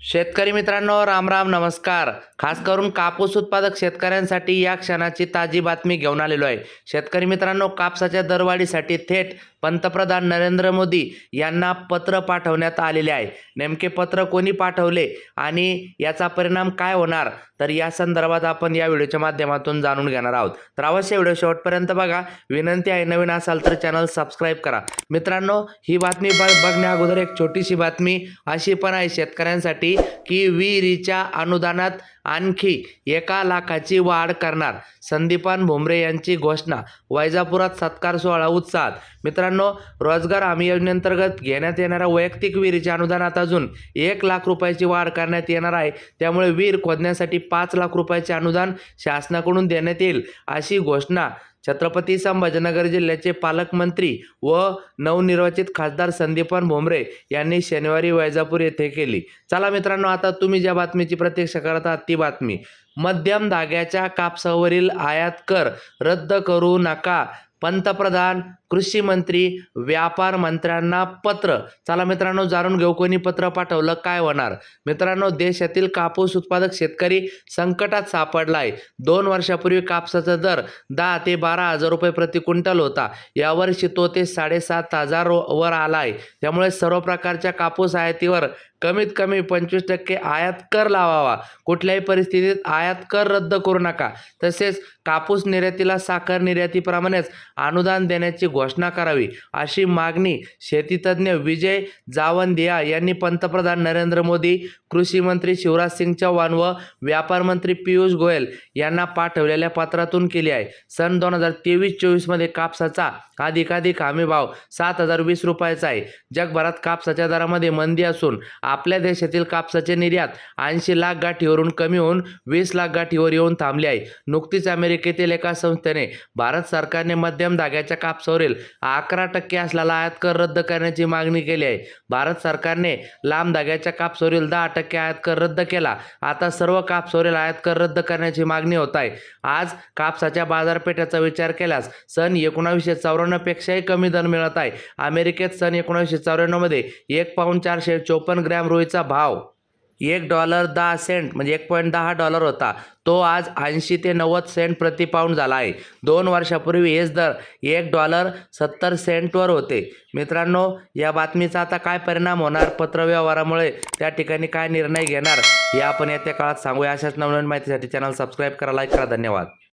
शेतकरी मित्रांनो राम राम नमस्कार. खास करून कापूस उत्पादक शेतकऱ्यांसाठी या क्षणाची ताजी बातमी घेऊन आलेलो आहे. शेतकरी मित्रांनो कापसाच्या दरवाढीसाठी थेट पंतप्रधान नरेंद्र मोदी यांना पत्र पाठवण्यात आलेले आहे. नेमके पत्र कोणी पाठवले आणि याचा परिणाम काय होणार? तर या संदर्भात आपण या व्हिडिओच्या माध्यमातून जाणून घेणार आहोत. तर अवश्य व्हिडिओ शेवटपर्यंत बघा. विनंती आहे नवीन असाल तर चॅनल सबस्क्राईब करा. मित्रांनो ही बातमी बघ बघण्या अगोदर एक छोटीशी बातमी अशी पण आहे शेतकऱ्यांसाठी की विहिरीच्या अनुदानात आणखी एका लाखाची वाढ करणार. संदीपान भुमरे यांची घोषणा. वैजापुरात सत्कार सोहळा उत्साहात. मित्रांनो रोजगार हमी योजनेअंतर्गत घेण्यात येणाऱ्या वैयक्तिक विहिरीच्या अनुदानात अजून एक लाख रुपयाची वाढ करण्यात येणार आहे. त्यामुळे विहीर खोदण्यासाठी पाच लाख रुपयाचे अनुदान शासनाकडून देण्यात येईल अशी घोषणा छत्रपती संभाजीनगर जिल्ह्याचे पालकमंत्री व नवनिर्वाचित खासदार संदीपान भोंबरे यांनी शनिवारी वैजापूर येथे केली. चला मित्रांनो आता तुम्ही ज्या बातमीची प्रतीक्षा करत आहात ती बातमी. मध्यम धाग्याच्या कापसावरील आयात कर रद्द करू नका. पंतप्रधान कृषी मंत्री व्यापार मंत्र्यांना पत्र. चला मित्रांनो जाणून घेऊ कोणी पत्र पाठवलं काय होणार? मित्रांनो देशातील कापूस उत्पादक शेतकरी संकटात सापडला आहे दोन वर्षापूर्वी कापसाचा दर दहा ते बारा हजार रुपये प्रति क्विंटल होता. यावर्षी तो ते साडेसात हजार वर आला आहे त्यामुळे सर्व प्रकारच्या कापूस आयातीवर कमीत कमी पंचवीस टक्के आयात कर लावावा. कुठल्याही परिस्थितीत आयात कर रद्द करू नका. तसेच कापूस निर्यातीला साखर निर्यातीप्रमाणेच अनुदान देण्याची घोषणा करावी. अशी मागणी शेतीतज्ज्ञ विजय जावंदिया यांनी पंतप्रधान नरेंद्र मोदी कृषी मंत्री शिवराज सिंग चौहान व व्यापार मंत्री पियुष गोयल यांना पाठवलेल्या पत्रातून केली आहे. सन दोन हजार तेवीस चोवीसमध्ये कापसाचा अधिकाधिक हमी भाव सात हजार वीस रुपयाचा आहे. जगभरात कापसाच्या दरामध्ये मंदी असून आपल्या देशातील कापसाचे निर्यात ऐंशी लाख गाठीवरून कमी होऊन वीस लाख गाठीवर येऊन थांबले आहे. नुकतीच अमेरिकेतील एका संस्थेने भारत सरकारने मध्यम धाग्याच्या कापसावरील अकरा टक्के असलेला आयात कर रद्द करण्याची मागणी केली आहे. भारत सरकारने लांब धाग्याच्या कापसावरील दहा टक्के आयात कर रद्द केला. आता सर्व कापसावरील आयात कर रद्द करण्याची मागणी होत आहे. आज कापसाच्या बाजारपेठेचा विचार केल्यास सन एकोणावीसशे चौऱ्याण्णवपेक्षाही कमी दर मिळत आहे. अमेरिकेत सन एकोणावीसशे चौऱ्याण्णवमध्ये एक पाऊंड चारशे चोपन्न ग्रॅम रुईचा भाव. एक डॉलर दहा सेंट म्हणजे एक पॉईंट दहा डॉलर होता. तो आज ऐंशी ते नव्वद सेंट प्रति पाऊंड झाला आहे. दोन वर्षापूर्वी हेच दर एक डॉलर सत्तर सेंटवर होते. मित्रांनो या बातमीचा आता काय परिणाम होणार पत्रव्यवहारामुळे? त्या ठिकाणी काय निर्णय घेणार? हे आपण येत्या काळात सांगूया. अशाच नवनवीन माहितीसाठी चॅनल सबस्क्राईब करा लाईक करा. धन्यवाद.